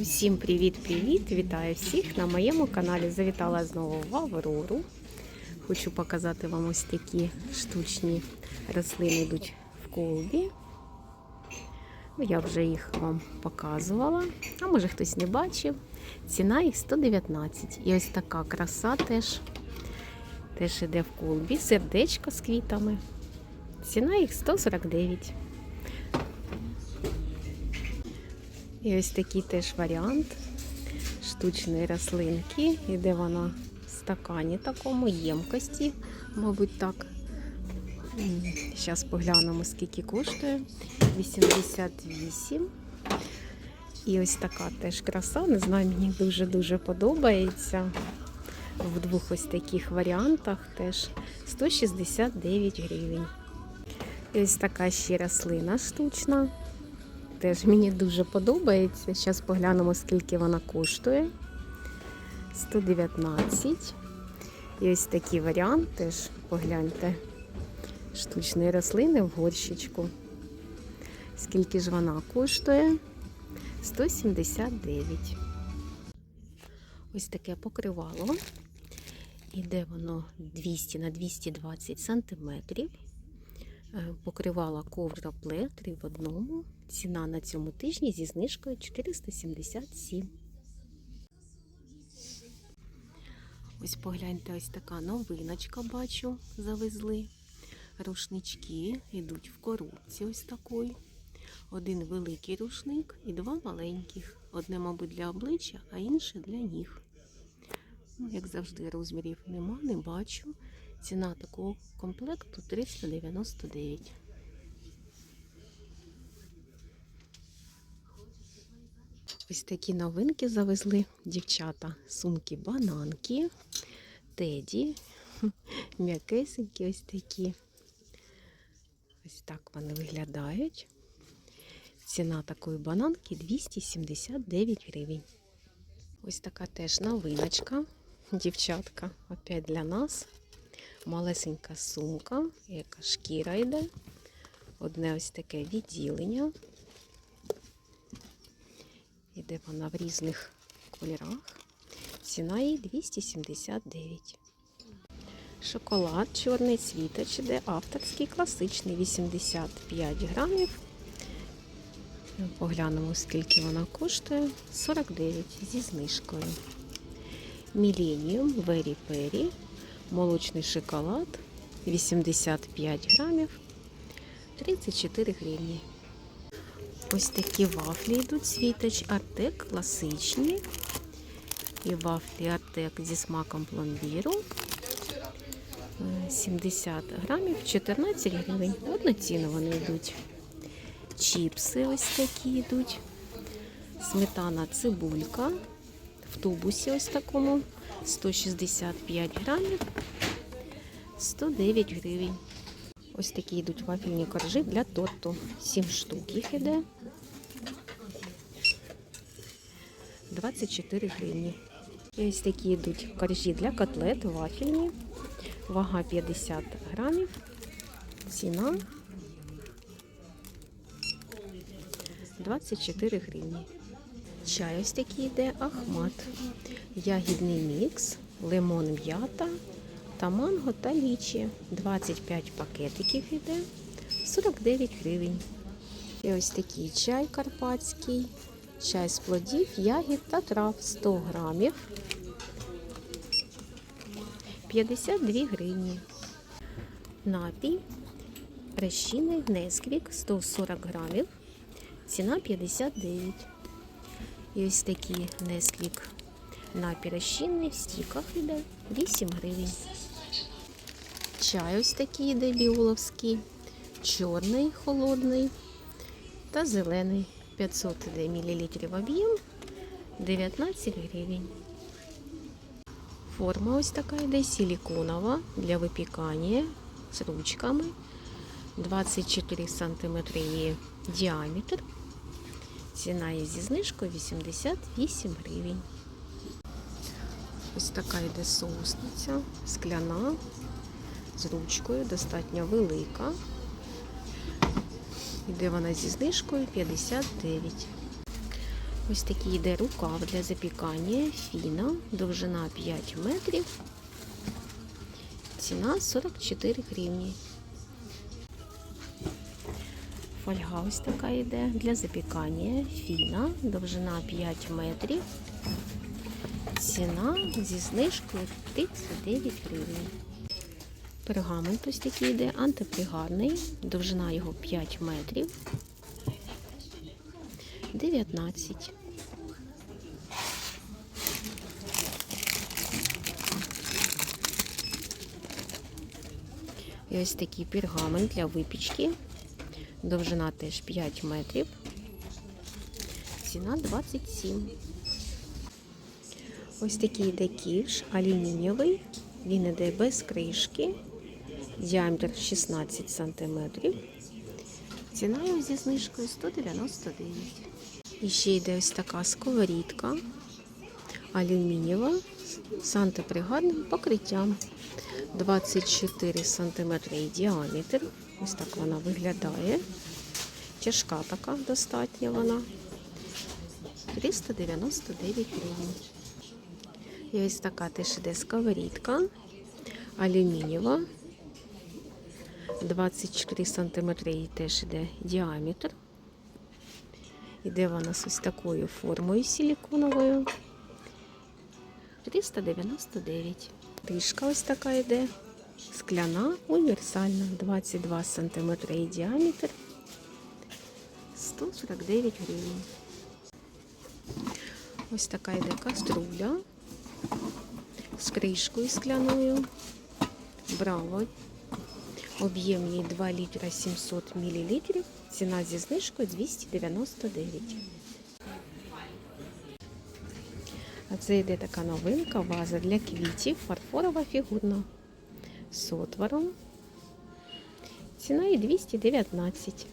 Усім привіт-привіт! Вітаю всіх на моєму каналі. Завітала знову в Аврору. Хочу показати вам ось такі штучні рослини йдуть в колбі. Ну, Я вже їх вам показувала, а може хтось не бачив. Ціна їх 119. І ось така краса теж, теж іде в колбі. Сердечко з квітами. Ціна їх 149. І ось такий теж варіант штучної рослинки. Іде вона в стакані такому, ємкості, мабуть, так. Зараз поглянемо, скільки коштує. 88. І ось така теж краса. Не знаю, мені дуже-дуже подобається. В двох ось таких варіантах теж 169 гривень. І ось така ще рослина штучна. Теж мені дуже подобається. Зараз поглянемо, скільки вона коштує. 119. І ось такий варіант теж погляньте. Штучної рослини в горщичку. Скільки ж вона коштує? 179. Ось таке покривало. Іде воно 200 на 220 сантиметрів. Е, Покривала ковдропле 3 в одному. Ціна на цьому тижні зі знижкою 477. Ось погляньте, ось така новиночка, бачу, завезли. Рушнички йдуть в коробці ось такої. Один великий рушник і два маленьких. Одне, мабуть, для обличчя, а інше для ніг. Ну, як завжди, розмірів нема, не бачу. Ціна такого комплекту 399. Ось такі новинки завезли дівчата. Сумки бананки, теді, м'якесенькі ось такі. Ось так вони виглядають. Ціна такої бананки 279 гривень. Ось така теж новиночка. Дівчатка, опять для нас. Малесенька сумка, яка шкіра йде. Одне ось таке відділення. Іде вона в різних кольорах. Ціна її 279. Шоколад чорний світоч іде авторський, класичний 85 грамів. Поглянемо, скільки вона коштує. 49 зі знижкою. Міленіум Вері Пері. Молочний шоколад 85 грамів 34 гривні. Ось такі вафлі йдуть світоч Артек класичні. І вафлі Артек зі смаком пломбіру. 70 грамів 14 гривень. Одноцінно вони йдуть. Чіпси ось такі йдуть. Сметана цибулька. В тубусі ось такому 165 грамів 109 гривень. Ось такі йдуть вафельні коржі для торту. 7 штук їх іде. 24 гривні. І ось такі йдуть коржі для котлет вафельні. Вага 50 грамів. Ціна 24 гривні. Чай ось такий йде Ахмат. Ягідний мікс, лимон м'ята та манго та лічі. 25 пакетиків іде, 49 гривень. І ось такий чай карпатський, чай з плодів, ягід та трав 100 грамів. 52 гривні. Напій Рещини Несквік 140 грамів. Ціна 59. І ось такі Несквік напій розчинний в стіках йде 8 гривень. Чай ось такий йде біоловський, чорний, холодний та зелений. 500 мл об'єм 19 гривень. Форма ось така йде силиконова для випікання з ручками. 24 см її діаметр. Ціна є зі знижкою 88 гривень. Ось така йде соусниця, скляна, з ручкою, достатньо велика. Іде вона зі знижкою 59. Ось такий йде рукав для запікання, фіна, довжина 5 метрів, ціна 44 гривні. Фольга ось така йде для запікання, фіна, довжина 5 метрів, ціна зі знижкою 39 гривень. Пергамент ось такий йде, антипригарний, довжина його 5 метрів, 19. І ось такий пергамент для випічки. Довжина теж 5 метрів. Ціна 27. Ось такий йде ківш алюмінієвий. Він іде без кришки. Діаметр 16 см. Ціна його зі знижкою 199. І ще йде ось така сковорідка алюмінієва з антипригарним покриттям. 24 см діаметр. Ось так вона виглядає. Тяжка така достатня вона. 399 гривень. І ось така теж іде сковорідка алюмінієва. 24 см і теж іде діаметр. Іде вона з ось такою формою силіконовою. 399. Трішка ось така йде. Скляна, універсальна, 22 см і діаметр. 149 гривень. Ось така йде каструля з кришкою скляною. Браво. Об'єм її 2 літра 700 мл. Ціна зі знижкою 299. А це йде така новинка, ваза для квітів, фарфорова фігурна з отвором. Ціна її 219.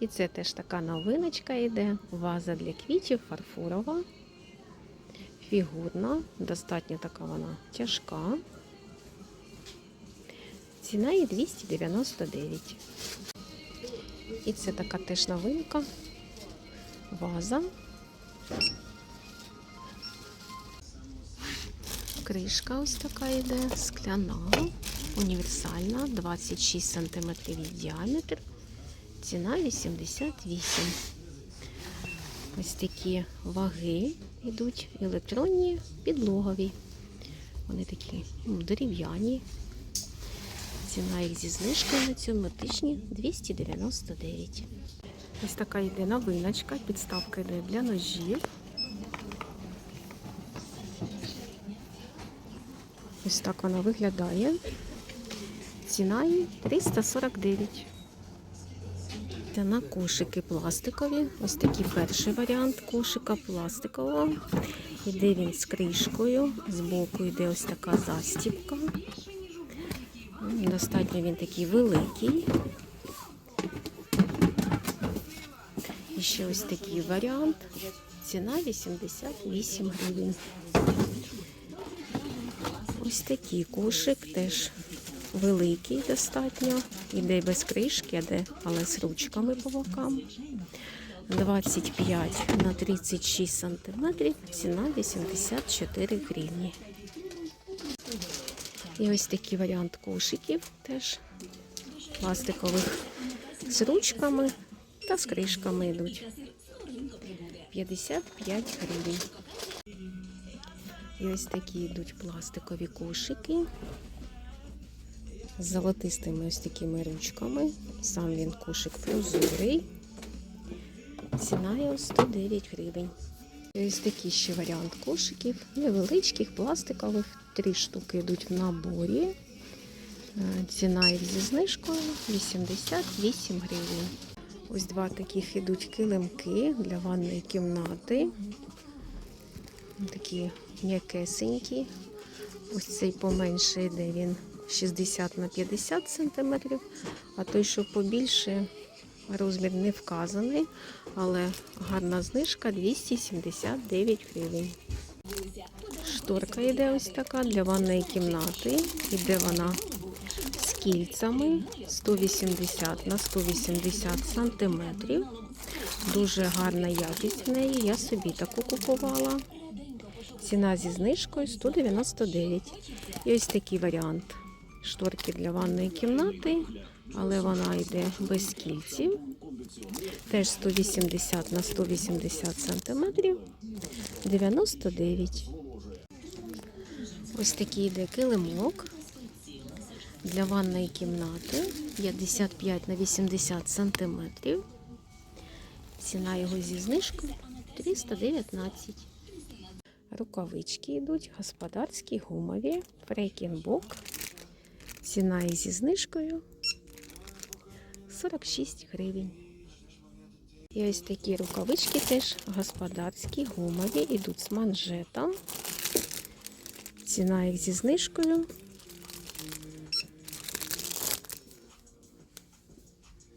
І це теж така новиночка йде. Ваза для квітів, фарфорова, фігурна, достатньо така вона тяжка. Ціна її 299. І це така теж новинка. Ваза. Кришка ось така йде, скляна, універсальна, 26 см діаметр. Ціна 88. Ось такі ваги йдуть електронні, підлогові. Вони такі дерев'яні. Ціна їх зі знижкою на цьому тижні 299. Ось така йде новиночка, підставка йде для ножів. Ось так вона виглядає. Ціна її 349. Це на кошики пластикові. Ось такий перший варіант кошика пластикового. Іде він з кришкою. Збоку йде ось така застіпка. Достатньо він такий великий. І ще ось такий варіант. Ціна 88 гривень. Ось такий кошик теж великий достатньо. Іде без кришки, іде, але з ручками по бокам. 25 на 36 сантиметрів. Ціна 84 гривні. І ось такий варіант кошиків теж пластикових з ручками та з кришками йдуть. 55 гривень. І ось такі йдуть пластикові кошики з золотистими ось такими ручками. Сам він кошик прозорий. Ціна його 109 гривень. І ось такий ще варіант кошиків, невеличких, пластикових. Три штуки йдуть в наборі. Е, Ціна їх зі знижкою 88 гривень. Ось два таких йдуть килимки для ванної кімнати. Такі м'якесенькі. Ось цей поменше йде він 60 на 50 см, а той, що побільше, розмір не вказаний, але гарна знижка 279 гривень. Шторка йде ось така для ванної кімнати. Іде вона з кільцями 180 на 180 сантиметрів. Дуже гарна якість в неї. Я собі таку купувала. Ціна зі знижкою 199. І ось такий варіант. Шторки для ванної кімнати, але вона йде без кільців. Теж 180 на 180 сантиметрів. 99. Ось такий йде килимок для ванної кімнати 55 на 80 сантиметрів. Ціна його зі знижкою 319. Рукавички йдуть господарські гумові, фрейкінбок. Ціна і зі знижкою 46 гривень. І ось такі рукавички теж господарські, гумові, йдуть з манжетом. Ціна їх зі знижкою.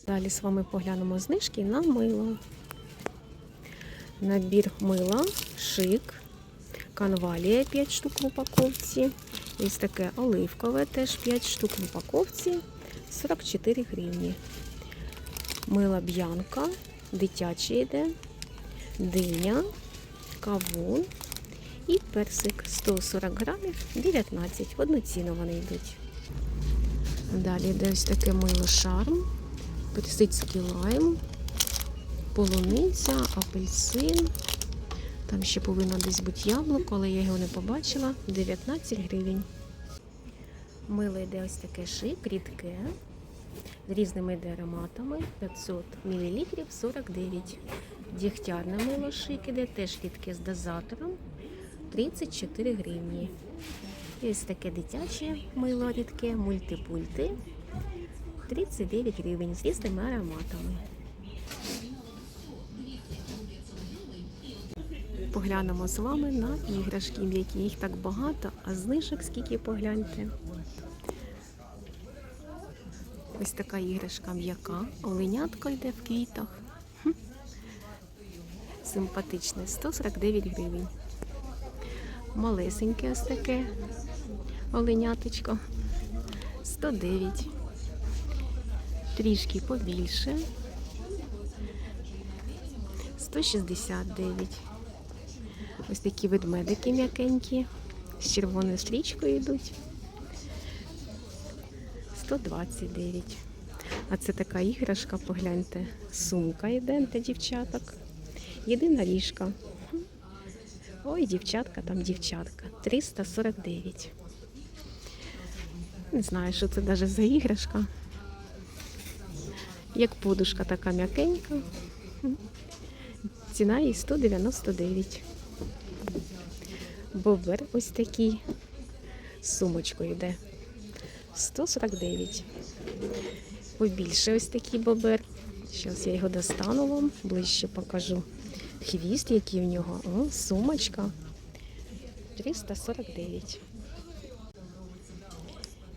Далі з вами поглянемо знижки на мило. Набір мила, шик, канвалія 5 штук в упаковці. Ось таке оливкове, теж 5 штук в упаковці, 44 гривні. Мила б'янка, дитячий йде, диня, кавун і персик 140 грамів, 19. В одну вони йдуть. Далі йде ось таке мило шарм, персидський лайм, полуниця, апельсин. Там ще повинно десь бути яблуко, але я його не побачила. 19 гривень. Мило йде ось таке шик, рідке. З різними йде ароматами. 500 мл 49. Дігтярне мило шик іде, теж рідке з дозатором. 34 гривні. І ось таке дитяче мило рідке, мультипульти. 39 гривень з різними ароматами. Поглянемо з вами на іграшки, які їх так багато, а знижок скільки погляньте. Ось така іграшка м'яка, оленятко йде в квітах. Симпатичне, 149 гривень. Малесеньке ось таке оленяточко. 109. Трішки побільше. 169. Ось такі ведмедики м'якенькі. З червоною стрічкою йдуть. 129. А це така іграшка, погляньте, сумка йде для дівчаток. Єдина ріжка. Ой, дівчатка, там дівчатка. 349. Не знаю, що це навіть за іграшка. Як подушка така м'якенька. Ціна їй 199. Бобер ось такий. З сумочкою йде. 149. Побільше ось такий бобер. Зараз я його достану вам, ближче покажу. Хвіст, який в нього. О, сумочка. 349.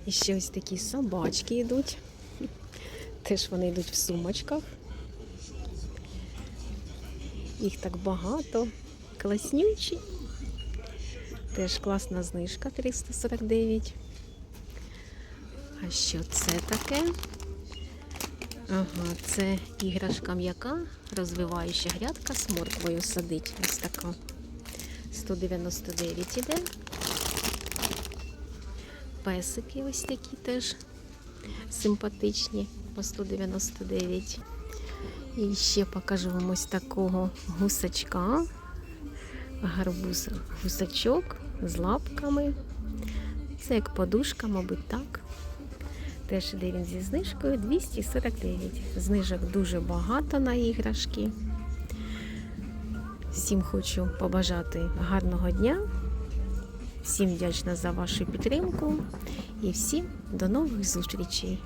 І ще ось такі собачки йдуть. Теж вони йдуть в сумочках. Їх так багато. Класнючі. Теж класна знижка 349. А що це таке? Ага, це іграшка м'яка, розвиваюча грядка з морквою садить. Ось така. 199 іде. Песики ось такі теж симпатичні по 199. І ще покажу вам ось такого гусачка. Гарбуз гусачок з лапками. Це як подушка, мабуть, так. Теж іде він зі знижкою 249. Знижок дуже багато на іграшки. Всім хочу побажати гарного дня. Всім вдячна за вашу підтримку і всім до нових зустрічей.